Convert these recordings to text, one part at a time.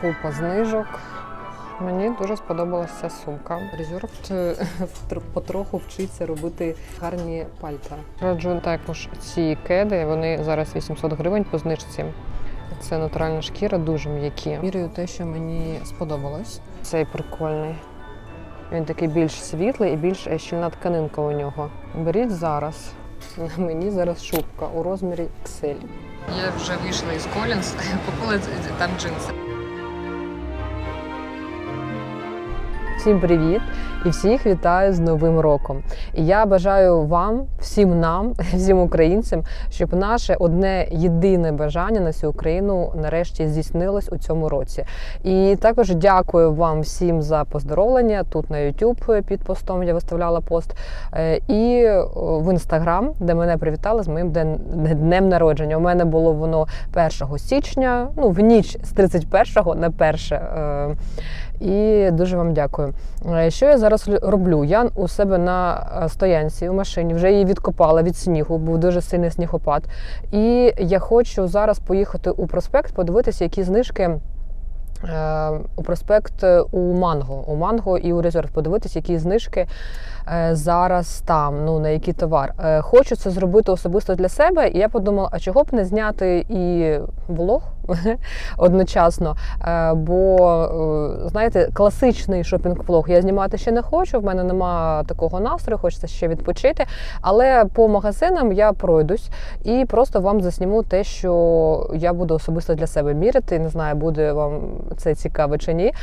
Купа знижок. Мені дуже сподобалася сумка. Резерв потроху вчиться робити гарні пальта. Раджу також ці кеди. Вони зараз 800 гривень по знижці. Це натуральна шкіра, дуже м'які. Міряю те, що мені сподобалось. Цей прикольний. Він такий більш світлий і більш е, щільна тканинка у нього. Беріть зараз. Мені зараз шубка у розмірі XL. Я вже вийшла із Collins, купила там джинси. Всім привіт і всіх вітаю з Новим роком. І я бажаю вам, всім нам, всім українцям, щоб наше одне єдине бажання на всю Україну нарешті здійснилось у цьому році. І також дякую вам всім за поздоровлення тут на YouTube під постом я виставляла пост. Е, І в інстаграм, де мене привітали з моїм днем народження. У мене було воно 1 січня, ну в ніч з 31 на 1. І дуже вам дякую. Е, Що я зараз лю- роблю? Я у себе на е, стоянці у машині вже її відкопала від снігу, був дуже сильний снігопад. І я хочу зараз поїхати у проспект, подивитися, які знижки. е, У проспект у Манго, у Манго і у Резерв подивитись, які знижки зараз там, ну на який товар. Е, Хочу це зробити особисто для себе, і я подумала, а чого б не зняти і влог одночасно. Е, Бо, е, знаєте, класичний шопінг-влог я знімати ще не хочу. В мене нема такого настрою, хочеться ще відпочити. Але по магазинам я пройдусь і просто вам засніму те, що я буду особисто для себе міряти. Не знаю, буде вам це цікаво чи ні.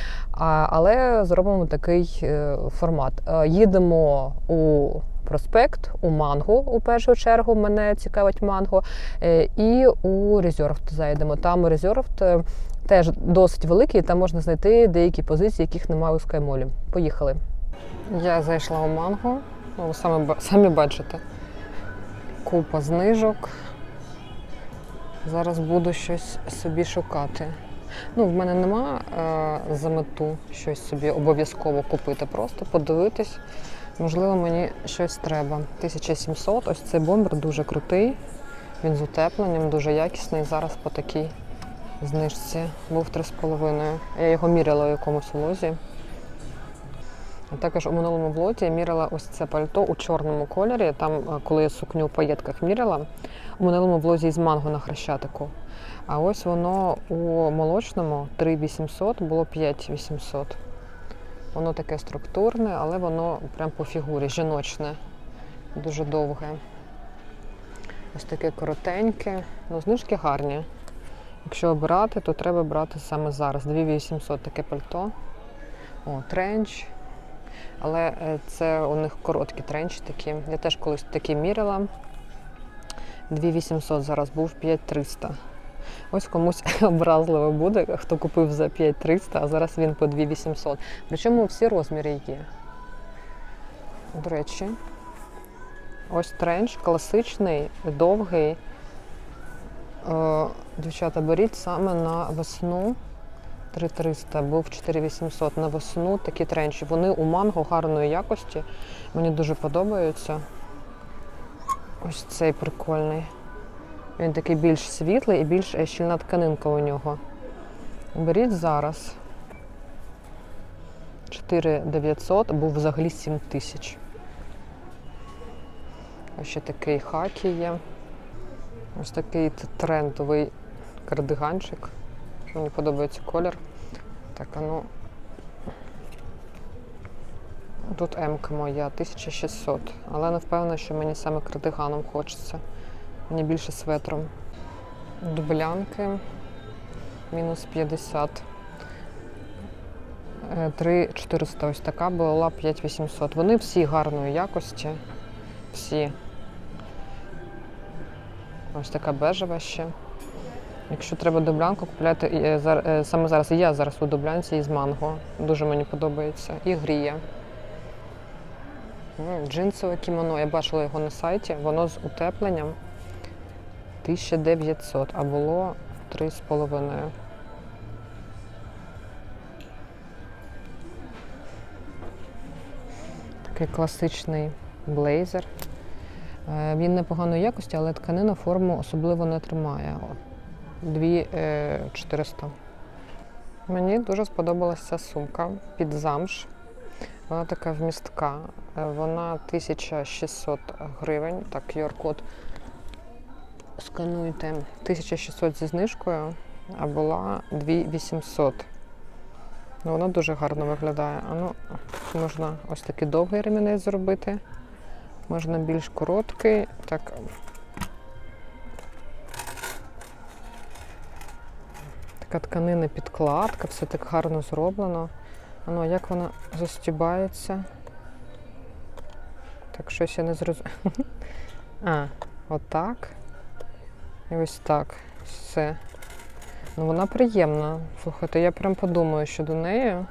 Але зробимо такий е, формат. Е, У проспект, у манго у першу чергу. Мене цікавить манго. Е, І у резервт зайдемо. Там резервт е, теж досить великий. Там можна знайти деякі позиції, яких немає у скаймолі. Поїхали. Я зайшла у манго. Ну, ви самі, самі бачите. Купа знижок. Зараз буду щось собі шукати. Ну, в мене нема е, за мету щось собі обов'язково купити, просто подивитись. Можливо, мені щось треба. 1700. Ось цей бомбер дуже крутий. Він з утепленням, дуже якісний. Зараз по такій знижці був 3,5. Я його міряла у якомусь влозі. А також у минулому влоті я міряла ось це пальто у чорному кольорі. Там, е, коли я сукню у паєтках міряла, у минулому влозі із манго на хрещатику. А ось воно у молочному 3800 було 5800. Воно таке структурне, але воно прям по фігурі, жіночне, дуже довге. Ось таке коротеньке. Ну, знижки гарні. Якщо обирати, то треба брати саме зараз. 2800 таке пальто. О, тренч. Але е, це у них короткі тренчі такі. Я теж колись такі міряла. 2800 зараз був 5300. Ось комусь образливо буде, хто купив за 5300, а зараз він по 2800. Причому всі розміри є. До речі, ось тренч класичний, довгий. Е, Дівчата, беріть саме на весну 3300, був 4800 на весну такі тренчі. Вони у манго гарної якості. Мені дуже подобаються. Ось цей прикольний. Він такий більш світлий і більш е, щільна тканинка у нього. Беріть зараз. 4900, був взагалі 7000. Ось ще такий хакі є. Ось такий трендовий кардиганчик. Мені подобається колір. Так, а ну. Тут М-ка моя 1600, але не впевнена, що мені саме кардиганом хочеться. Мені більше светром. Дублянки мінус 50. Е, 3400 ось така була 5800. Вони всі гарної якості. Всі. Ось така бежева ще. Якщо треба дублянку, купляйте і, е, е, саме зараз. Я зараз у дублянці із манго. Дуже мені подобається. І гріє. Джинсове кімоно. Я бачила його на сайті. Воно з утепленням 1900, а було 3,5. Такий класичний блейзер. Е, Він непоганої якості, але тканина форму особливо не тримає. 2400. Мені дуже сподобалася сумка під замш. Вона така вмістка. Е, Вона 1600 гривень. Так, QR-код скануйте. 1600 зі знижкою, а була 2800. Ну, вона дуже гарно виглядає. А ну, можна ось такий довгий ремінець зробити. Можна більш короткий. Так. Така тканина підкладка, все так гарно зроблено. А ну, як вона застібається? Так, щось я не зрозуміла. А, отак. І ось так. Все. Ну, вона приємна. Слухайте, я прям подумаю щодо неї.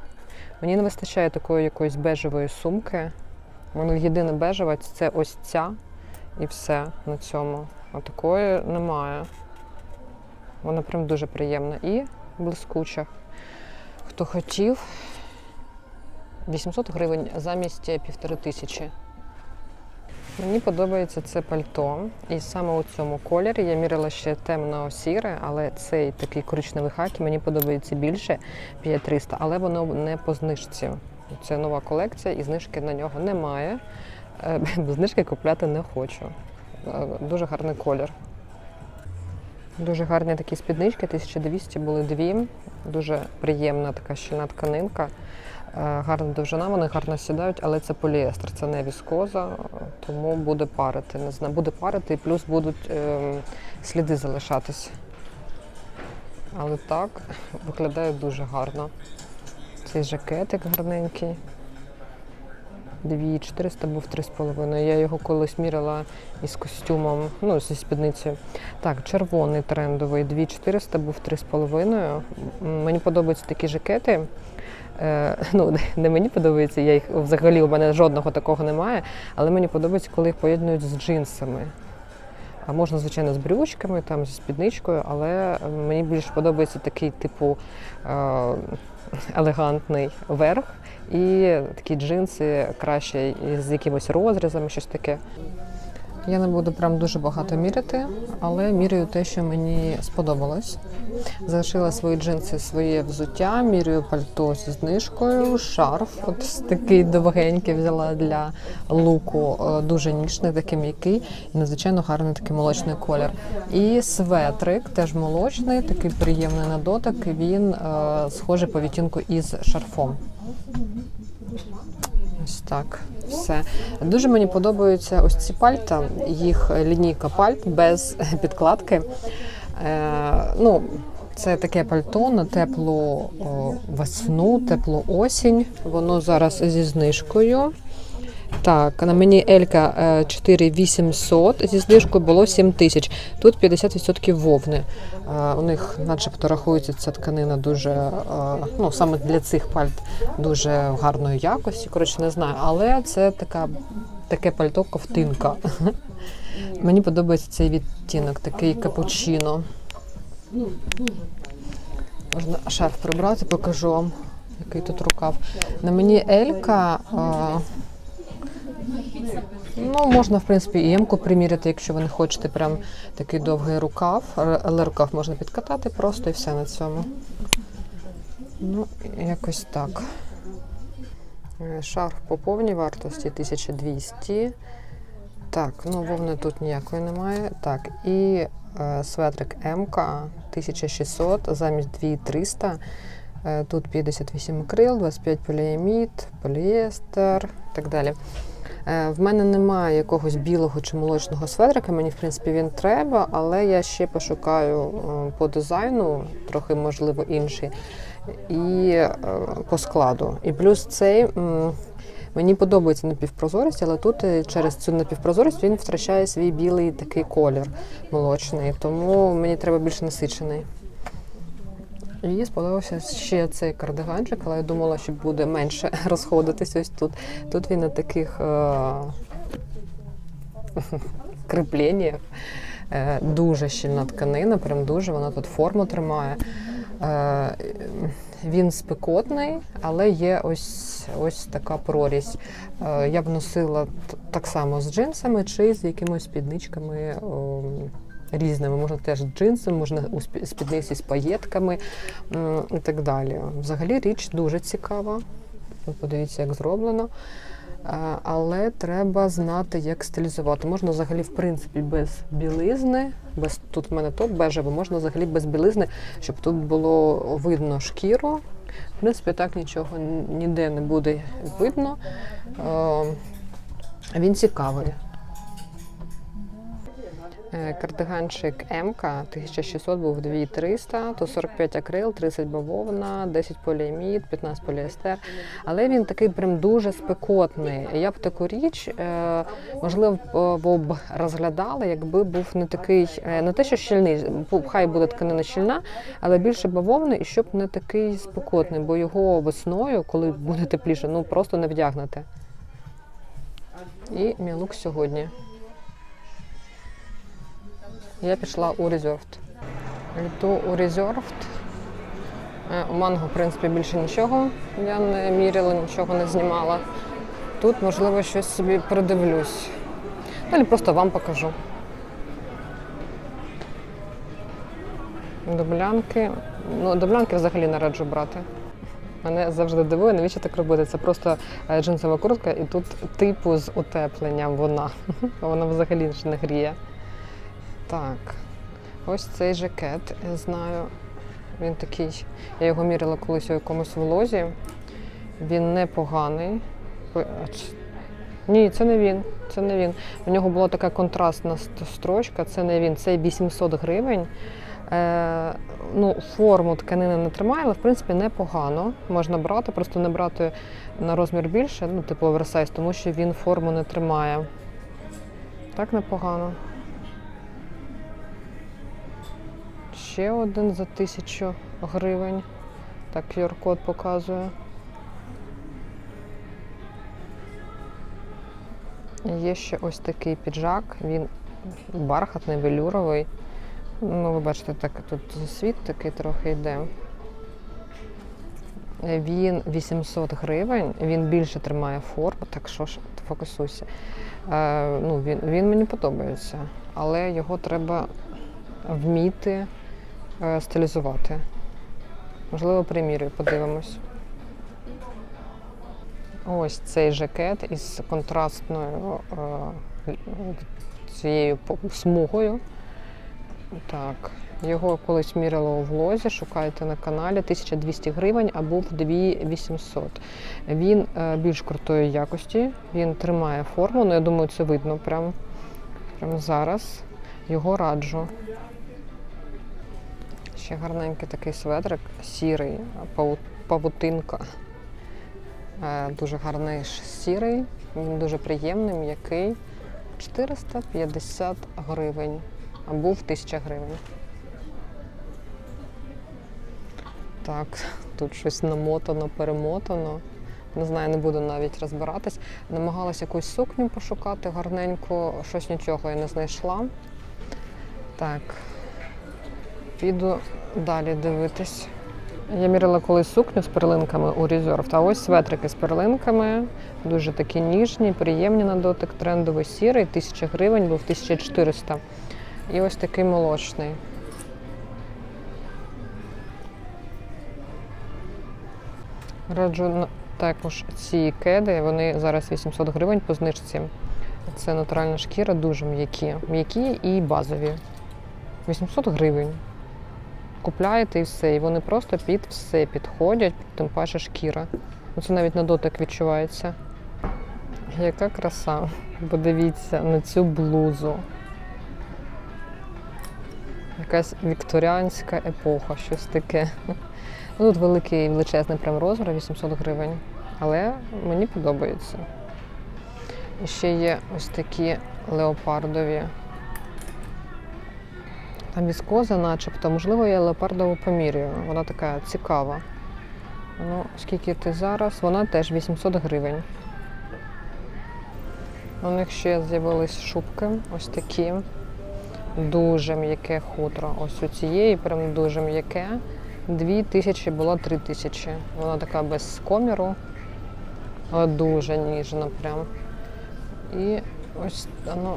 Мені не вистачає такої якоїсь бежевої сумки. Вона єдина бежева це ось ця і все на цьому. А такої немає. Вона прям дуже приємна і блискуча. Хто хотів, 800 гривень замість півтори тисячі. Мені подобається це пальто. І саме у цьому кольорі я мірила ще темно-сіре, але цей такий коричневий хакі мені подобається більше 5300, але воно не по знижці. Це нова колекція і знижки на нього немає. Е, Знижки купляти не хочу. Е, Дуже гарний колір. Дуже гарні такі спіднички, 1200 були дві. Дуже приємна така щільна тканинка. Е, Гарна довжина, вони гарно сідають, але це поліестер, це не віскоза, тому буде парити. Не знаю, буде парити і плюс будуть е, сліди залишатись. Але так виглядає дуже гарно. Цей жакетик гарненький. 2400 був 3,5. Я його колись міряла із костюмом, ну, зі спідницею. Так, червоний трендовий, 2400 був 3,5. Мені подобаються такі жакети. Е, ну, не мені подобається, я їх взагалі у мене жодного такого немає, але мені подобається, коли їх поєднують з джинсами. А можна, звичайно, з брючками, там, зі спідничкою, але мені більше подобається такий, типу, е, елегантний верх і такі джинси краще з якимось розрізами, щось таке. Я не буду прям дуже багато міряти, але міряю те, що мені сподобалось. Залишила свої джинси, своє взуття, міряю пальто зі знижкою, шарф, от такий довгенький взяла для луку, е, дуже ніжний, такий м'який і надзвичайно гарний такий молочний колір. І светрик, теж молочний, такий приємний на дотик. Він е, схожий по відтінку із шарфом. Ось так, все. Дуже мені подобаються ось ці пальта, їх лінійка пальт без підкладки. Е, ну, це таке пальто на теплу весну, теплу осінь. Воно зараз зі знижкою. Так, на мені Елька е, 4800, зі знижкою було 7000. Тут 50% вовни. Е, У них начебто рахується ця тканина дуже, е, ну саме для цих пальт дуже гарної якості. Коротше, не знаю, але це така, таке пальто ковтинка. Мені подобається цей відтінок, такий капучино. Можна шарф прибрати, покажу вам, який тут рукав. На мені Елька. Ну, можна, в принципі, і М-ку приміряти, якщо ви не хочете прям такий довгий рукав. Але рукав можна підкатати просто і все на цьому. Ну, якось так. Е, Шарф по повній вартості 1200. Так, ну вовни тут ніякої немає. Так, і е, светрик МК 1600 замість 2300. Е, Тут 58 акрил, 25 поліамід, поліестер і так далі. Е, В мене немає якогось білого чи молочного светрика, мені в принципі він треба, але я ще пошукаю е, по дизайну, трохи можливо інший, і е, по складу. І плюс цей мені подобається напівпрозорість, але тут через цю напівпрозорість він втрачає свій білий такий колір молочний, тому мені треба більш насичений. І сподобався ще цей кардиганчик, але я думала, що буде менше розходитись ось тут. Тут він на таких е- крепленнях. Е- дуже щільна тканина, прям дуже, вона тут форму тримає. Е- він спекотний, але є ось, ось така прорізь. Е- я б носила так само з джинсами чи з якимись спідничками. ем, різними. Можна теж джинси, можна у спідниці з паєтками і так далі. Взагалі річ дуже цікава. Подивіться, як зроблено. Е, Але треба знати, як стилізувати. Можна взагалі, в принципі, без білизни, без тут в мене топ бежевий, можна взагалі без білизни, щоб тут було видно шкіру. В принципі, так нічого ніде не буде видно. Е, Він цікавий. Е, Кардиганчик МК 1600 був 2300, то 45 акрил, 30 бавовна, 10 поліамід, 15 поліестер. Але він такий прям дуже спекотний. Я б таку річ, е, можливо, б- б розглядала, якби був не такий, е, не те, що щільний, хай буде тканина щільна, але більше бавовни, і щоб не такий спекотний, бо його весною, коли буде тепліше, ну просто не вдягнете. І мій лук сьогодні. Я пішла у Reserved. Йду у Reserved. Е, У манго, в принципі, більше нічого. Я не міряла, нічого не знімала. Тут, можливо, щось собі придивлюсь. Далі просто вам покажу. Дублянки. Ну, дублянки взагалі не раджу брати. Мене завжди дивує, навіщо так робити. Це просто е, джинсова куртка, і тут типу з утепленням вона. Вона взагалі ж не гріє. Так, ось цей жакет, я знаю. Він такий. Я його міряла колись у якомусь влозі. Він непоганий. Ні, це не він. Це не він. У нього була така контрастна строчка, це не він, це 800 гривень. Е, ну, форму тканини не тримає, але в принципі непогано. Можна брати, просто не брати на розмір більше, ну, типу оверсайз, тому що він форму не тримає. Так непогано. Ще один за тисячу гривень. Так, QR-код показує. Є ще ось такий піджак, він бархатний, велюровий. Ну, ви бачите, так тут світ такий трохи йде. Він 800 гривень, він більше тримає форму, так що ж, фокусуйся. Е, ну, він, він мені подобається, але його треба вміти стилізувати. Можливо, примірюю, подивимось. Ось цей жакет із контрастною е, цією смугою. Так, його колись міряла у влозі, шукайте на каналі 1200 гривень а був 2800. Він е, більш крутої якості, він тримає форму, ну я думаю, це видно прямо, прямо зараз. Його раджу. Ще гарненький такий светрик, сірий, павутинка. Е, Дуже гарний сірий, він дуже приємний, м'який. 450 гривень, а був 1000 гривень. Так, тут щось намотано, перемотано. Не знаю, не буду навіть розбиратись. Намагалася якусь сукню пошукати гарненько, щось нічого я не знайшла. Так, піду далі дивитись. Я міряла колись сукню з перлинками у Reserved, а ось светрики з перлинками. Дуже такі ніжні, приємні на дотик, трендовий сірий, 1000 гривень, був 1400. І ось такий молочний. Раджу також ці кеди, вони зараз 800 гривень по знижці. Це натуральна шкіра, дуже м'які. М'які і базові. 800 гривень. Купляєте і все. І вони просто під все підходять, тим паче шкіра. Ну, Це навіть на дотик відчувається. Яка краса. Подивіться на цю блузу. Якась вікторіанська епоха, щось таке. Ну, Тут великий величезний прям розмір, 800 гривень. Але мені подобається. І ще є ось такі леопардові. Там віскоза начебто, можливо, я леопардову помірюю. Вона така цікава. Ну, скільки ти зараз? Вона теж 800 гривень. У них ще з'явились шубки, ось такі. Дуже м'яке хутро. Ось у цієї прям дуже м'яке. Дві тисячі було три тисячі. Вона така без коміру, дуже ніжна прям. І ось воно.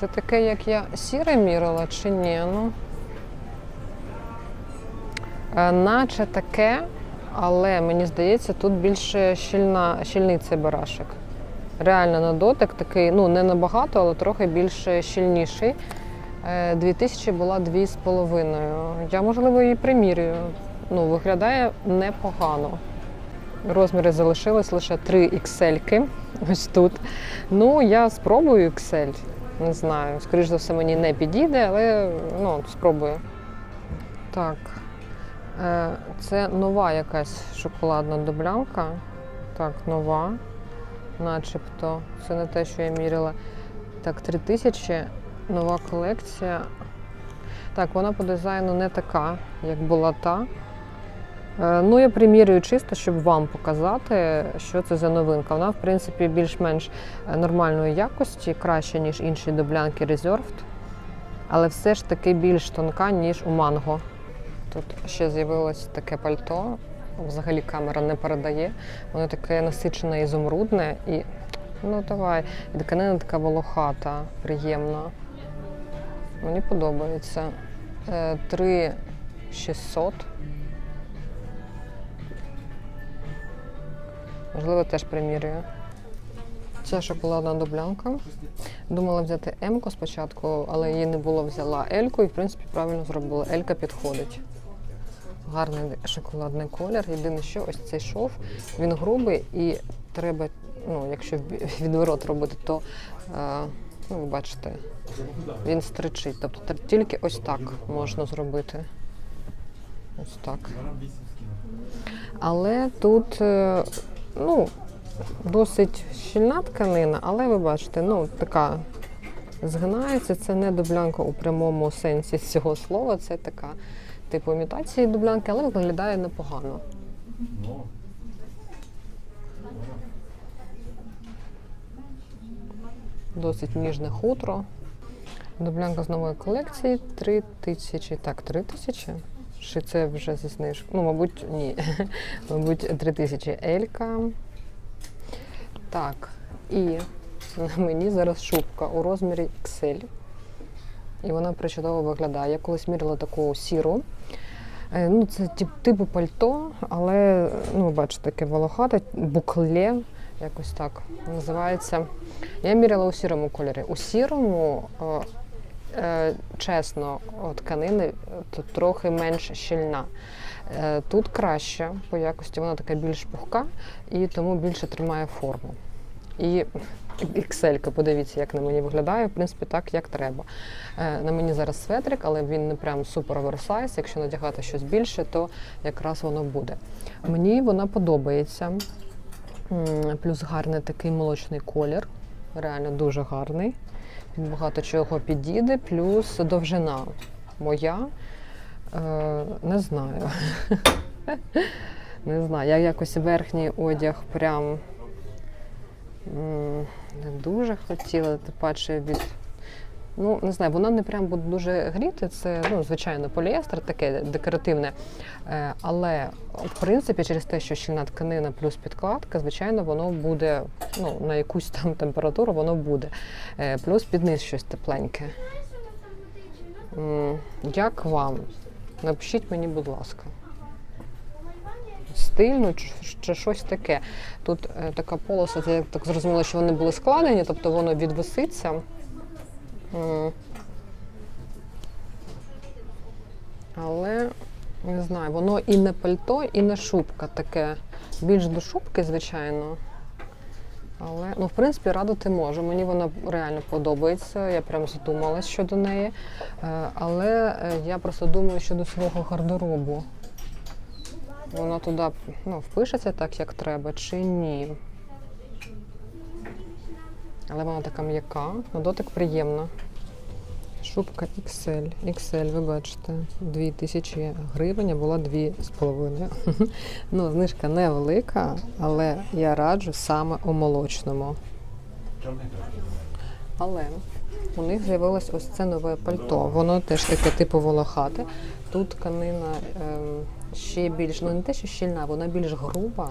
Це таке, як я сіре мірила чи ні? Ну. Е, наче таке, але мені здається, тут більше щільна, щільний цей барашек. Реально на дотик такий, ну не набагато, але трохи більш щільніший. Е, 2000 була 2,5. Я, можливо, її примірюю. Ну, виглядає непогано. Розміри залишились лише 3 XL ось тут. Ну, я спробую XL. Не знаю. Скоріш за все, мені не підійде, але ну, спробую. Так. Е, Це нова якась шоколадна дублянка. Так, нова. Начебто. Це не те, що я міряла. Так, 3000. Нова колекція. Так, вона по дизайну не така, як була та. Е, Ну, я примірюю чисто, щоб вам показати, що це за новинка. Вона, в принципі, більш-менш е, нормальної якості, краще, ніж інші дублянки Reserved, але все ж таки більш тонка, ніж у манго. Тут ще з'явилось таке пальто. Взагалі камера не передає. Воно таке насичене ізумрудне і ну давай. І тканина така волохата, приємна. Мені подобається. Е, 3600. Можливо, теж примірюю. Це шоколадна дублянка. Думала взяти М-ку спочатку, але її не було, взяла Ельку і, в принципі, правильно зробила. Елька підходить. Гарний шоколадний колір. Єдине, що ось цей шов, він грубий і треба, ну, якщо відворот робити, то е, ну, ви бачите, він стричить. Тобто тільки ось так можна зробити. Ось так. Але тут е, ну, досить щільна тканина, але ви бачите, ну, така згинається. Це не дублянка у прямому сенсі цього слова, це така типу імітації дублянки, але виглядає непогано. Досить ніжне хутро. Дублянка з нової колекції 3 тисячі. Так, 3 тисячі? Чи це вже зі знижкою? Ну, мабуть, ні. мабуть, 3 тисячі Елька. Так, і мені зараз шубка у розмірі XL. І вона причудово виглядає. Я колись мірила таку сіру. Е, Ну, це тип, типу пальто, але ну, бачите, таке волохате, букле, якось так називається. Я міряла у сірому кольорі. У сірому, е, чесно, о, тканини е, тут трохи менш щільна. Е, Тут краще по якості, вона така більш пухка і тому більше тримає форму. І XL, подивіться, як на мені виглядає, в принципі, так, як треба. Е, На мені зараз светрик, але він не прям супер оверсайз. Якщо надягати щось більше, то якраз воно буде. Мені вона подобається. Плюс гарний такий молочний колір. Реально дуже гарний. Він багато чого підійде, плюс довжина моя. Е, не знаю. не знаю. Я якось верхній одяг прям не дуже хотіла, тим паче від. Ну, не знаю, воно не прям буде дуже гріти. Це ну, звичайно поліестер, таке декоративне. Е, але в принципі, через те, що щільна тканина плюс підкладка, звичайно, воно буде ну, на якусь там температуру, воно буде. Е, плюс під низ щось тепленьке. Як вам? Напишіть мені, будь ласка. Стильно чи щось таке. Тут е, така полоса, я так зрозуміла, що вони були складені, тобто воно відвиситься. Але не знаю, воно і не пальто, і не шубка таке. Більш до шубки, звичайно. Але, ну, в принципі, радити можу. Мені вона реально подобається. Я прям задумалась щодо неї. Е, Але е, я просто думаю щодо свого гардеробу. Вона туди ну, впишеться так, як треба, чи ні. Але вона така м'яка, на дотик приємна. Шубка XL. XL, ви бачите, 2000 гривень, а була 2,5. ну, знижка невелика, але я раджу саме у молочному. Але у них з'явилось ось це нове пальто. Воно теж таке типу волохате. Тут тканина ем, ще більш, ну не те, що щільна, вона більш груба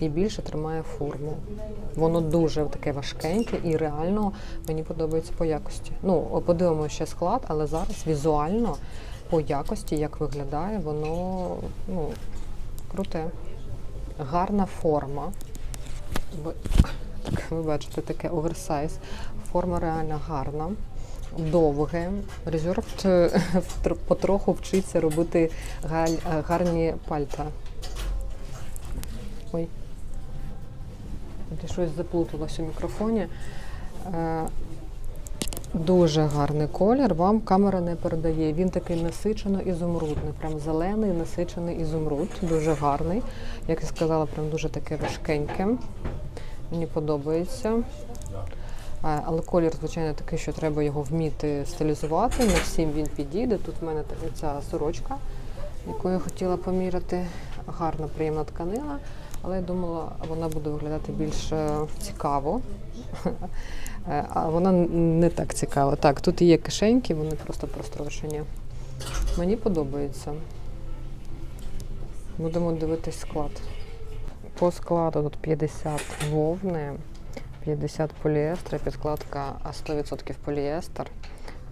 і більше тримає форму. Воно дуже таке важкеньке і реально мені подобається по якості. Ну, подивимося ще склад, але зараз візуально по якості, як виглядає, воно ну, круте. Гарна форма. Так, ви бачите, таке оверсайз. Форма реально гарна, довге. Резерв потроху вчиться робити гарні пальта. Ой. Щось заплуталось у мікрофоні. Е, Дуже гарний колір, вам камера не передає. Він такий насичено ізумрудний, прям зелений насичений ізумруд, дуже гарний. Як я сказала, прям дуже таке важкеньке. Мені подобається. Але колір, звичайно, такий, що треба його вміти стилізувати. Не всім він підійде. Тут в мене ця сорочка, яку я хотіла поміряти. Гарна, приємна тканина, але я думала, вона буде виглядати більш е, цікаво. Е, А вона не так цікава. Так, тут є кишеньки, вони просто прострошені. Мені подобається. Будемо дивитись склад. По складу тут 50 вовни, 50 поліестра, підкладка а 100% поліестер.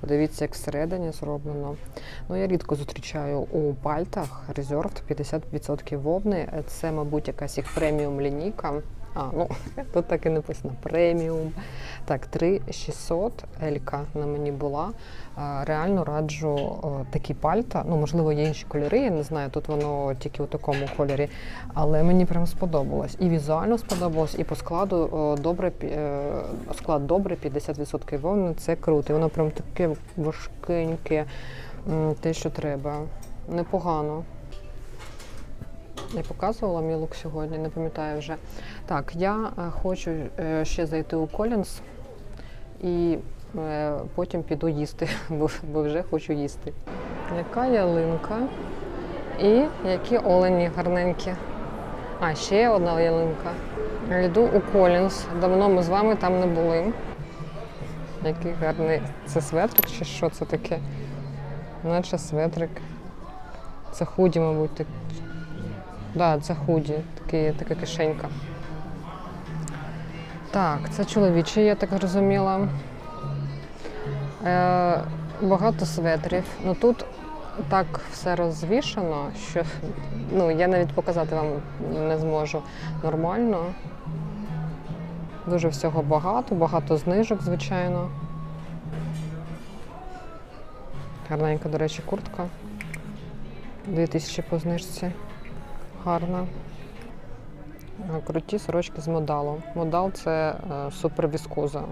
Подивіться, як всередині зроблено. Ну, я рідко зустрічаю у пальтах Reserved 50% вовни. Це, мабуть, якась їх преміум лінійка. А, ну тут так і написано преміум. Так, 3600 Елька на мені була. Реально раджу такі пальта. Ну, можливо, є інші кольори, я не знаю, тут воно тільки у такому кольорі. Але мені прям сподобалось. І візуально сподобалось, і по складу добре, е, склад добре, 50% вовни, це круто. І воно прям таке важкеньке, те, що треба. Непогано. Я показувала мій лук сьогодні, не пам'ятаю вже. Так, я е, хочу е, ще зайти у Колінс і е, потім піду їсти, бо, вже хочу їсти. Яка ялинка і які олені гарненькі. А, ще одна ялинка. Йду у Колінс. Давно ми з вами там не були. Який гарний. Це светрик чи що це таке? Наче светрик. Це худі, мабуть, так. Да, це худі, такий, така кишенька. Так, це чоловічий, я так зрозуміла. Е, багато светрів. Ну тут так все розвішано, що ну, я навіть показати вам не зможу нормально. Дуже всього багато, багато знижок, звичайно. Гарненька, до речі, куртка. 2000 по знижці. Гарна. Е, Круті сорочки з модалу. Модал це е, супервіскоза.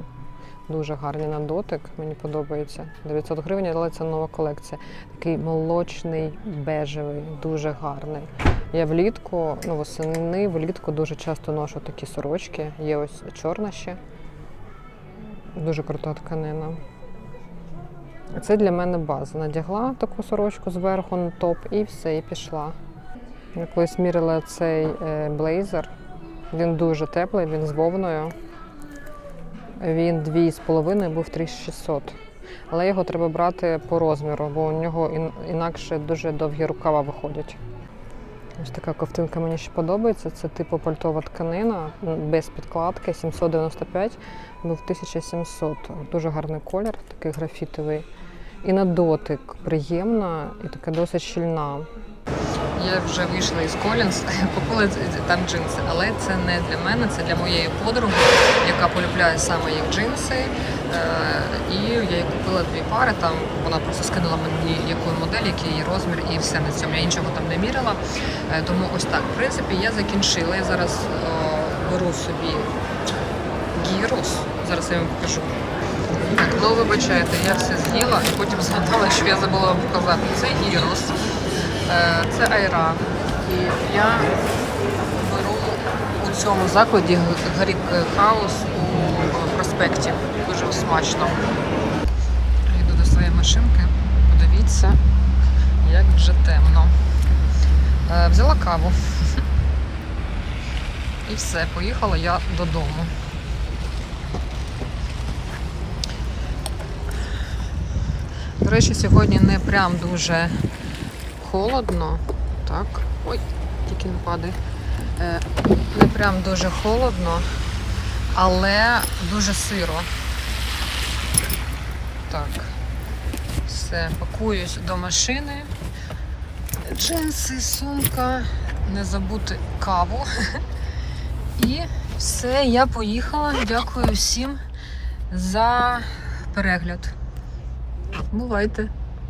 Дуже гарні на дотик, мені подобається. 900 гривень, але це нова колекція. Такий молочний, бежевий, дуже гарний. Я влітку, ну восени, влітку дуже часто ношу такі сорочки. Є ось чорна ще. Дуже крута тканина. Це для мене база. Надягла таку сорочку зверху на топ і все, і пішла. Я колись міряла цей е, блейзер. Він дуже теплий, він з вовною. Він 2,5 був 3600. Але його треба брати по розміру, бо у нього інакше дуже довгі рукава виходять. Ось така ковтинка мені ще подобається. Це типу пальтова тканина без підкладки, 795, був 1700. Дуже гарний колір, такий графітовий. І на дотик приємна і така досить щільна. Я вже вийшла із Колінс, купила там джинси, але це не для мене, це для моєї подруги, яка полюбляє саме їх джинси. Е, І я їй купила дві пари. Там вона просто скинула мені яку модель, який її розмір, і все на цьому. Я нічого там не міряла. Е, Тому ось так. В принципі, я закінчила. Я зараз е, беру собі гірус. Зараз я вам покажу. Так, ну вибачайте, я все з'їла і потім згадала, що я забула вам показати. Це гірус. Е, Це айра. І я беру у цьому закладі Гарік Хаус у проспекті. Дуже смачно. Йду до своєї машинки. Подивіться, як вже темно. Е, Взяла каву. І все, поїхала я додому. До речі, сьогодні не прям дуже холодно. Так. Ой, тільки не падай. Е, не прям дуже холодно, але дуже сиро. Так. Все, пакуюсь до машини. Джинси, сумка, не забути каву. І все, я поїхала. Дякую всім за перегляд. Бувайте!